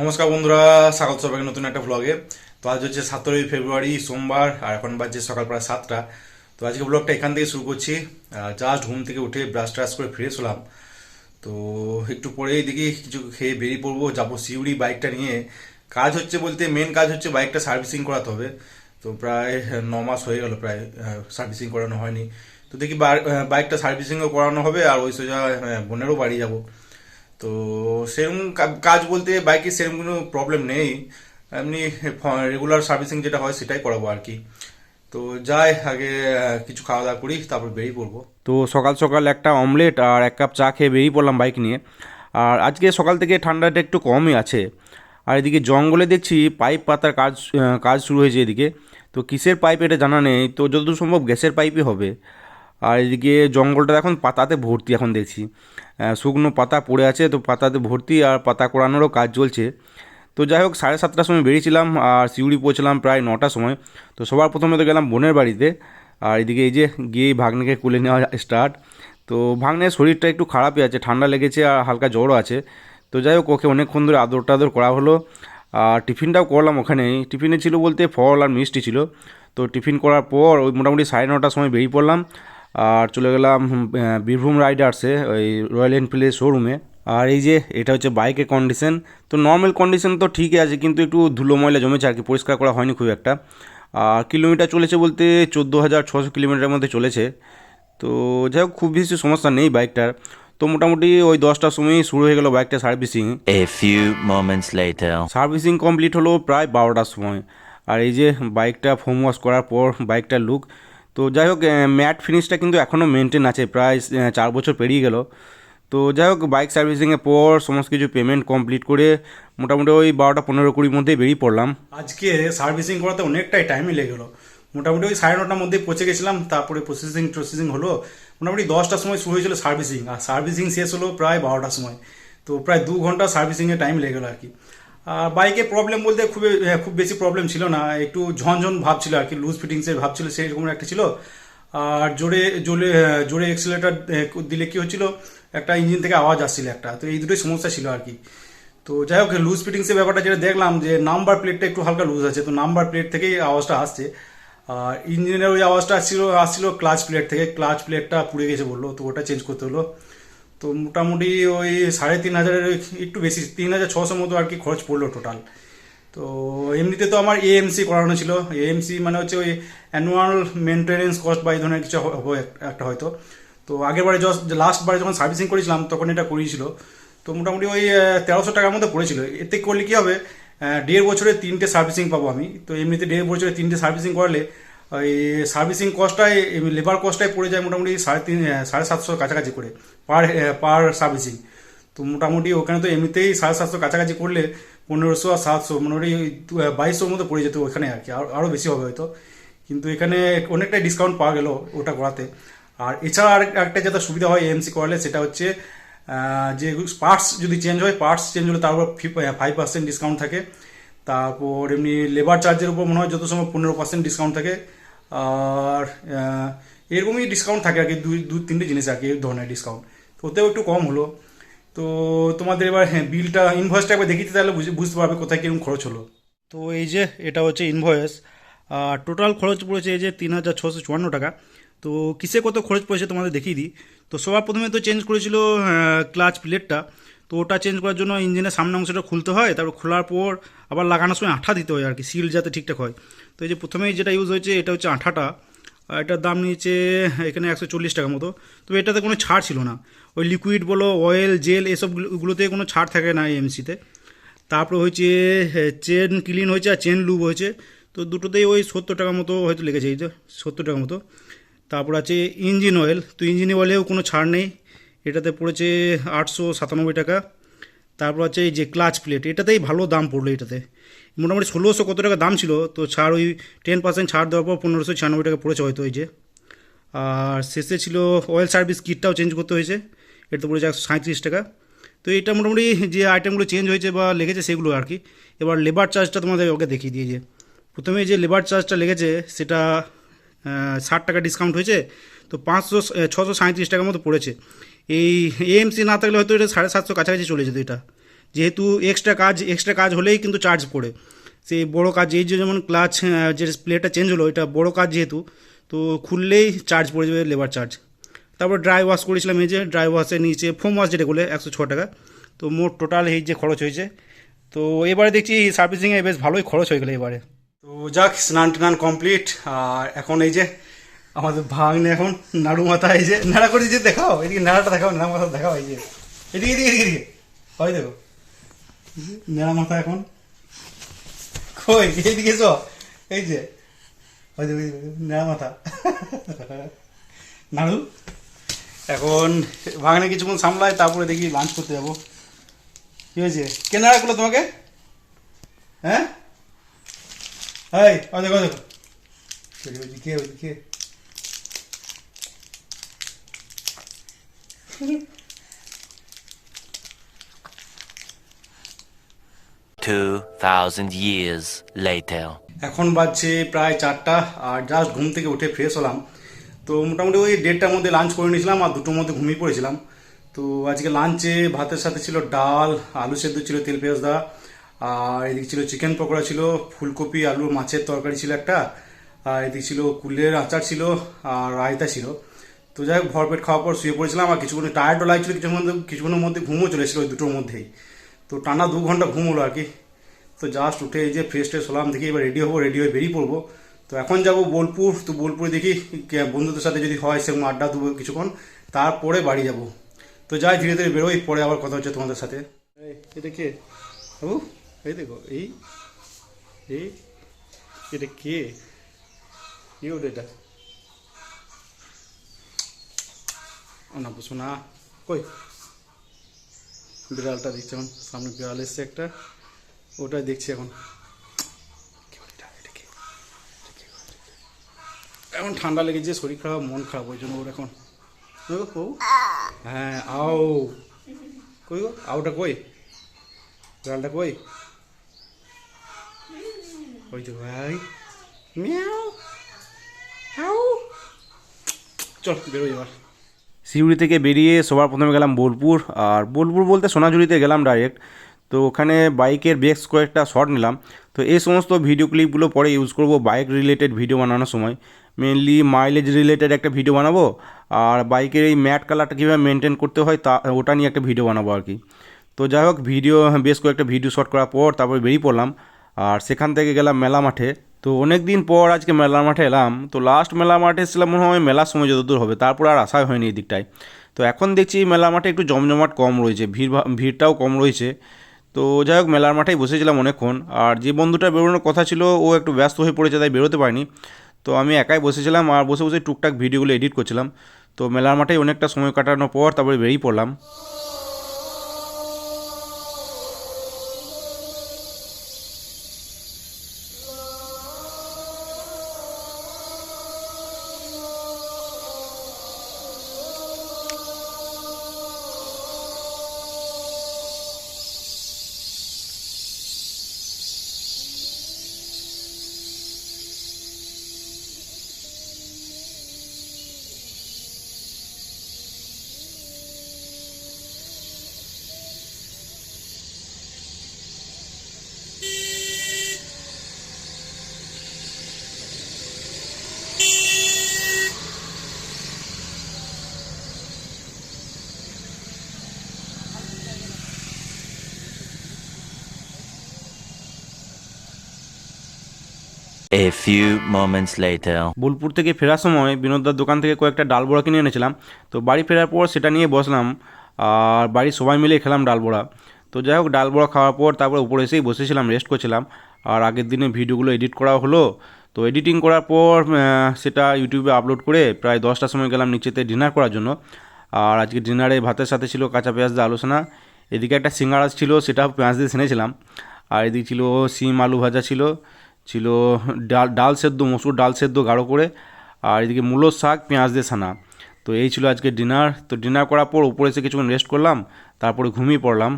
নমস্কার বন্ধুরা, স্বাগত সবাইকে নতুন একটা ব্লগে তো আজ হচ্ছে সতেরোই ফেব্রুয়ারি, সোমবার, আর এখন বাজছে সকাল প্রায় সাতটা। তো আজকে ব্লগটা এখান থেকে শুরু করছি। জাস্ট ঘুম থেকে উঠে ব্রাশ ট্রাশ করে ফ্রেশ হলাম। তো একটু পরেই দেখি কিছু খেয়ে বেরিয়ে পড়ব, যাব সিউড়ি বাইকটা নিয়ে। কাজ হচ্ছে বলতে মেন কাজ হচ্ছে বাইকটা সার্ভিসিং করাতে হবে। তো প্রায় ন মাস হয়ে গেল প্রায় সার্ভিসিং করানো হয়নি। তো দেখি বাইকটা সার্ভিসিংও করানো হবে, আর ওই সোজা বোনেরও বাড়ি যাব। তো সেরকম কাজ বলতে বাইকের সেরকম কোনো প্রবলেম নেই। এমনি রেগুলার সার্ভিসিং যেটা হয় সেটাই করাবো আর কি। তো যাই, আগে কিছু খাওয়া দাওয়া করি, তারপর বেরিয়ে পড়ব। তো সকাল সকাল একটা অমলেট আর এক কাপ চা খেয়ে বেরিয়ে পড়লাম বাইক নিয়ে। আর আজকে সকাল থেকে ঠান্ডাটা একটু কমই আছে। আর এদিকে জঙ্গলে দেখছি পাইপ পাতার কাজ কাজ শুরু হয়েছে এদিকে। তো কিসের পাইপ এটা জানা নেই। তো যতদূর সম্ভব গ্যাসের পাইপই হবে। আর এদিকে জঙ্গলটা এখন পাতাতে ভর্তি এখন দেখছি। শুকনো পাতা পড়ে আছে, তো পাতাতে ভর্তি আর পাতা কোড়ানোরও কাজ চলছে। তো যাই হোক, সাড়ে সাতটার সময় বেরিয়েছিলাম আর সিউড়ি পৌঁছলাম প্রায় নটার সময়। তো সবার প্রথমে তো গেলাম বোনের বাড়িতে। আর এদিকে এই যে গিয়ে ভাগ্নেকে কুলে নেওয়া স্টার্ট। তো ভাগ্নের শরীরটা একটু খারাপই আছে, ঠান্ডা লেগেছে আর হালকা জ্বরও আছে। তো যাই হোক, ওকে অনেকক্ষণ ধরে আদর টাদর করা হলো। আর টিফিনটাও করলাম ওখানেই টিফিনে ছিল বলতে ফল আর মিষ্টি ছিল। তো টিফিন করার পর ওই মোটামুটি সাড়ে নটার সময় বেরিয়ে পড়লাম। আর চলে গেলাম বীরভূম রাইডার্সে ওই রয়্যাল এনফিল্ডের শোরুমে আর এই যে এটা হচ্ছে বাইকের কন্ডিশন তো নর্মাল কন্ডিশন তো ঠিকই আছে কিন্তু একটু ধুলো ময়লা জমেছে আর কি পরিষ্কার করা হয়নি খুব একটা। আর কিলোমিটার চলেছে বলতে চোদ্দ হাজার ছশো কিলোমিটারের মধ্যে চলেছে। তো যাই হোক খুব বেশি সমস্যা নেই বাইকটার তো মোটামুটি ওই দশটার সময়ই শুরু হয়ে গেল বাইকটা সার্ভিসিং সার্ভিসিং কমপ্লিট হলো প্রায় বারোটার সময়। আর এই যে বাইকটা ফোম ওয়াশ করার পর বাইকটার লুক তো যাই হোক ম্যাট ফিনিশটা কিন্তু এখনও মেনটেন আছে, প্রায় চার বছর পেরিয়ে গেল। তো যাই হোক বাইক সার্ভিসিংয়ের পর সমস্ত কিছু পেমেন্ট কমপ্লিট করে মোটামুটি ওই বারোটা পনেরো কুড়ির মধ্যেই বেরিয়ে পড়লাম। আজকে সার্ভিসিং করাতে অনেকটাই টাইমই লেগে গেলো। মোটামুটি ওই সাড়ে নটার মধ্যে পৌঁছে গেছিলাম, তারপরে প্রসেসিং প্রসেসিং হলো। মোটামুটি দশটার সময় শুরু হয়েছিল সার্ভিসিং আর সার্ভিসিং শেষ হলো প্রায় বারোটার সময়। তো প্রায় দু ঘণ্টা সার্ভিসিংয়ে টাইম লেগে গেলো আর কি। বাইকে প্রবলেম বলতে খুব খুব বেশি প্রবলেম ছিল না। একটু ঝনঝন ভাব ছিল আর কি লুজ ফিটিংসের ভাব ছিল সেই রকম একটা ছিল। আর জোরে জোরে জোরে এক্সেলেটার দিলে কি হচ্ছিল, একটা ইঞ্জিন থেকে আওয়াজ আসছিল একটা। তো এই দুটোই সমস্যা ছিল আর কি। তো যাই হোক লুজ ফিটিংসের ব্যাপারটা যেটা দেখলাম যে নাম্বার প্লেটটা একটু হালকা লুজ আছে, তো নাম্বার প্লেট থেকেই আওয়াজটা আসছে। আর ইঞ্জিনের ওই আওয়াজটা আসছিল আসছিল ক্লাচ প্লেট থেকে ক্লাচ প্লেটটা পুড়ে গেছে বলল, তো ওটা চেঞ্জ করতে হলো। তো মোটামুটি ওই সাড়ে তিন হাজারের একটু বেশি, তিন হাজার ছশো মতো আর কি খরচ পড়ল টোটাল তো এমনিতে তো আমার এএমসি করানো ছিল। এএমসি মানে হচ্ছে ওই অ্যানুয়াল মেনটেনেন্স কস্ট বা এই ধরনের কিছু হবে একটা হয়তো। তো আগের বারে জাস্ট লাস্ট বারে যখন সার্ভিসিং করেছিলাম তখন এটা করিয়েছিল তো মোটামুটি ওই তেরোশো টাকার মধ্যে পড়েছিল। এতে করলে কী হবে দেড় বছরে তিনটে সার্ভিসিং পাবো আমি। তো এমনিতে দেড় বছরে তিনটে সার্ভিসিং করলে ওই সার্ভিসিং কস্টটাই লেবার কস্টটাই পড়ে যায় মোটামুটি সাড়ে তিন সাড়ে সাতশো কাছাকাছি করে পার পার সার্ভিসিং তো মোটামুটি ওখানে তো এমনিতেই সাড়ে সাতশো কাছাকাছি করলে পনেরোশো আর সাতশো, মোটামুটি বাইশশোর মতো পড়ে যেত ওখানে আর কি, আর আরও বেশি হবে হয়তো। কিন্তু এখানে অনেকটাই ডিসকাউন্ট পাওয়া গেল ওটা করাতে। আর এছাড়া আর একটা যেটা সুবিধা হয় এএমসি করালে সেটা হচ্ছে যে পার্টস যদি চেঞ্জ হয় পার্টস চেঞ্জ হলে তার উপর ফাইভ পার্সেন্ট ডিসকাউন্ট থাকে। তারপর এমনি লেবার চার্জের উপর মনে হয় যত সময় পনেরো পার্সেন্ট ডিসকাউন্ট থাকে। আর এরকমই ডিসকাউন্ট থাকে আর কি, দুই দু তিনটে জিনিস আর কি, এই ধরনের ডিসকাউন্ট তো ওতেও একটু কম হলো। তো তোমাদের এবার হ্যাঁ বিলটা ইনভয়েসটা একবার দেখিতে তাহলে বুঝে- বুঝতে পারবে কোথায় কীরকম খরচ হলো। তো এই যে, এটা হচ্ছে ইনভয়েস আর টোটাল খরচ পড়েছে এই যে তিন হাজার ছশো চুয়ান্ন টাকা। তো কিসে কত খরচ পড়েছে তোমাদের দেখিয়ে দিই। তো সবার প্রথমে তো চেঞ্জ করেছিল ক্লাচ প্লেটটা তো ওটা চেঞ্জ করার জন্য ইঞ্জিনের সামনে অংশটা খুলতে হয়, তারপর খোলার পর আবার লাগানোর সময় আঠা দিতে হয় আর কি সিল যাতে ঠিকঠাক হয়। তো এই যে প্রথমেই যেটা ইউজ হয়েছে, এটা হচ্ছে আঠাটা। এটার দাম নিয়েছে এখানে একশো চল্লিশ টাকা মতো। তো এটাতে কোনো ছাড় ছিল না। ওই লিকুইড বলো অয়েল জেল এসবগুলোতে কোনো ছাড় থাকে না এমসিতে তারপরে হয়েছে চেন ক্লিন হয়েছে আর চেন লুব হয়েছে। তো দুটোতেই ওই সত্তর টাকা মতো হয়তো লেগেছে, এই যে সত্তর টাকা মতো। তারপর আছে ইঞ্জিন অয়েল তো ইঞ্জিন অয়েলেও কোনো ছাড় নেই। এটাতে পড়েছে আটশো সাতানব্বই টাকা। তারপর আছে এই যে ক্লাচ প্লেট, এটাতেই ভালো দাম পড়ল এটাতে। মোটামুটি ষোলোশো কত টাকা দাম ছিল, তো ছাড় ওই টেন পার্সেন্ট ছাড় দেওয়ার পর পনেরোশো ছিয়ানব্বই টাকা পড়েছে হয়তো এই যে। আর শেষে ছিল অয়েল সার্ভিস কিটটাও চেঞ্জ করতে হয়েছে এটা পড়েছে একশো সাঁত্রিশ টাকা। তো এটা মোটামুটি যে আইটেমগুলো চেঞ্জ হয়েছে বা লেগেছে সেগুলো আর কি। এবার লেবার চার্জটা তোমাদের ওকে দেখিয়ে দিয়ে যে। প্রথমে যে লেবার চার্জটা লেগেছে, সেটা ষাট টাকা ডিসকাউন্ট হয়েছে, তো পাঁচশো ছশো সাঁত্রিশ টাকার মতো পড়েছে। এই এএমসি না থাকলে হয়তো এটা সাড়ে সাতশো কাছাকাছি চলে যেত এটা। যেহেতু এক্সট্রা কাজ এক্সট্রা কাজ হলেই কিন্তু চার্জ পড়ে। সেই বড় কাজ, এই যে যেমন ক্লাচ যে প্লেটটা চেঞ্জ হলো, এটা বড় কাজ যেহেতু, তো খুললেই চার্জ পড়ে যাবে লেবার চার্জ তারপর ড্রাই ওয়াশ করেছিলাম, এই যে ড্রাই ওয়াশের নিচে ফোম ওয়াশ যেটা বলে, একশো ছ টাকা। তো মোট টোটাল এই যে খরচ হয়েছে। তো এবারে দেখছি সার্ভিসিংয়ে বেশ ভালোই খরচ হয়ে গেলো এবারে। তো যাক স্নান টান কমপ্লিট আর এখন এই যে আমাদের ভাগ্নে এখন নাড়ু মাথা এই যে নাড়া করে যে দেখাও এদিকে নাড়াটা দেখাও নাড়া মাথা দেখাও এই যে। এদিকে এদিকে এদিকে এদিকে। হয় দেখো। নাড়া মাথা এখন। কই? এইদিকে এসো। এই যে। হয় দেখো, নেড়া মাথা। নাড়ু। এখন ভাগনে কিছুক্ষণ সামলায় তারপরে দেখি লাঞ্চ করতে যাব। কি হয়েছে? কে নাড়া করল তোমাকে? হ্যাঁ? এই ও দেখো ও দেখো কে হয়েছে কে হয়েছে Two thousand years later. এখন বাজছে প্রায় চারটা আর জাস্ট ঘুম থেকে উঠে ফ্রেশ হলাম। তো মোটামুটি ওই দেড়টার মধ্যে লাঞ্চ করে নিয়েছিলাম আর দুটোর মধ্যে ঘুমিয়ে পড়েছিলাম। তো আজকে লাঞ্চে ভাতের সাথে ছিল ডাল আলু সেদ্ধ ছিল তেল পেঁয়াজ দা আর এদিকে ছিল চিকেন পকোড়া ছিল, ফুলকপি, আলু, মাছের তরকারি ছিল একটা, আর এদিকে ছিল কুলের আচার ছিল, আর রায়তা ছিল। তো যাই হোক, ভরপেট খাওয়ার পর শুয়ে পড়েছিলাম আর কিছুক্ষণ টায়ার্ডও লাগছিল, কিছুক্ষণ কিছুক্ষণের মধ্যে ঘুমও চলে এসেছিল ওই দুটোর মধ্যেই। তো টানা দু ঘণ্টা ঘুম হলো আর কি। তো জাস্ট উঠে এই যে ফ্রেশ ট্রেশ হলাম, দেখি এবার রেডি হব রেডি হয়ে বেরিয়ে পড়ব। তো এখন যাব বোলপুর, তো বোলপুরে দেখি বন্ধুদের সাথে যদি হয় সেরকম আড্ডা দেবো কিছুক্ষণ, তারপরে বাড়ি যাব। তো যাই, ধীরে ধীরে বেরোই, পরে আবার কথা হচ্ছে তোমাদের সাথে। এটা কে? বাবু? এই দেখো, এই এই, এটা কে? কি ওটা, এটা। না, বুঝো না। কই? বিড়ালটা দেখছি এখন, সামনে বিড়াল এসছে একটা। ওটাই দেখছি এখন? এখন ঠান্ডা লেগেছে, শরীর খারাপ, মন খারাপ, ওই জন্য ওর এখন। হ্যাঁ আও। কই গো? আউটা কই? বিড়ালটা কই? ওই তো ভাই মিয়াও আউ চল বেরোই এবার সিউড়ি থেকে বেরিয়ে সবার প্রথমে গেলাম বোলপুর। আর বোলপুর বলতে সোনাঝুরিতে গেলাম ডাইরেক্ট তো ওখানে বাইকের বেশ কয়েকটা শট নিলাম। তো এই সমস্ত ভিডিও ক্লিপগুলো পরে ইউজ করব বাইক রিলেটেড ভিডিও বানানোর সময়। মেনলি মাইলেজ রিলেটেড একটা ভিডিও বানাবো। আর বাইকের এই ম্যাট কালারটা কীভাবে মেনটেন করতে হয় তা, ওটা নিয়ে একটা ভিডিও বানাবো আর কি। তো যাই হোক ভিডিও বেশ কয়েকটা ভিডিও শট করার পর তারপরে বেরিয়ে পড়লাম। আর সেখান থেকে গেলাম মেলা মাঠে। তো অনেক দিন পর আজকে মেলা মাঠে এলাম। তো লাস্ট মেলা মাঠে এসেছিলাম মনে হয় মেলার সময় যতদূর হবে, তারপর আর আশাই হয়নি এই দিকটায়। তো এখন দেখছি মেলা মাঠে একটু জমজমাট কম রয়েছে, ভিড় ভিড়টাও কম রয়েছে। তো যাই হোক, মেলার মাঠেই বসেছিলাম অনেকক্ষণ। আর যে বন্ধুটা বেরোনোর কথা ছিল, ও একটু ব্যস্ত হয়ে পড়েছে, তাই বেরোতে পারিনি। তো আমি একাই বসেছিলাম আর বসে বসে টুকটাক ভিডিওগুলো এডিট করছিলাম। তো মেলার মাঠেই অনেকটা সময় কাটানোর পর তারপরে বেরিয়ে পড়লাম। A few moments later. Bolpur থেকে ফেরার সময় বিনোদদার দোকান থেকে কয়েকটা ডাল বড়া কিনে এনেছিলাম। তো বাড়ি ফেরার পর সেটা নিয়ে বসলাম আর বাড়ির সবাই মিলে খেলাম ডাল বড়া তো যাই হোক ডাল বড়া খাওয়ার পর তারপর উপরে এসেই বসেছিলাম রেস্ট করছিলাম। আর আগের দিনে ভিডিওগুলো এডিট করা হলো। তো এডিটিং করার পর সেটা ইউটিউবে আপলোড করে প্রায় দশটার সময় গেলাম নিচেতে ডিনার করার জন্য। আর আজকে ডিনারে ভাতের সাথে ছিল কাঁচা পেঁয়াজ দিয়ে আলোচনা। এদিকে একটা সিঙ্গাড়া ছিল সেটা পেঁয়াজ দিয়ে ছেনেছিলাম আর এদিকে ছিল সিম আলু ভাজা ছিল। ছিল ডাল ডাল সেদ্ধ, মসুর ডাল সেদ্ধ গাঢ় করে, আর এদিকে মূলো শাক, পেঁয়াজ দিয়ে সানা তো এই ছিল আজকে ডিনার। তো ডিনার করার পর উপরে এসে কিছুক্ষণ রেস্ট করলাম, তারপরে ঘুমিয়ে পড়লাম।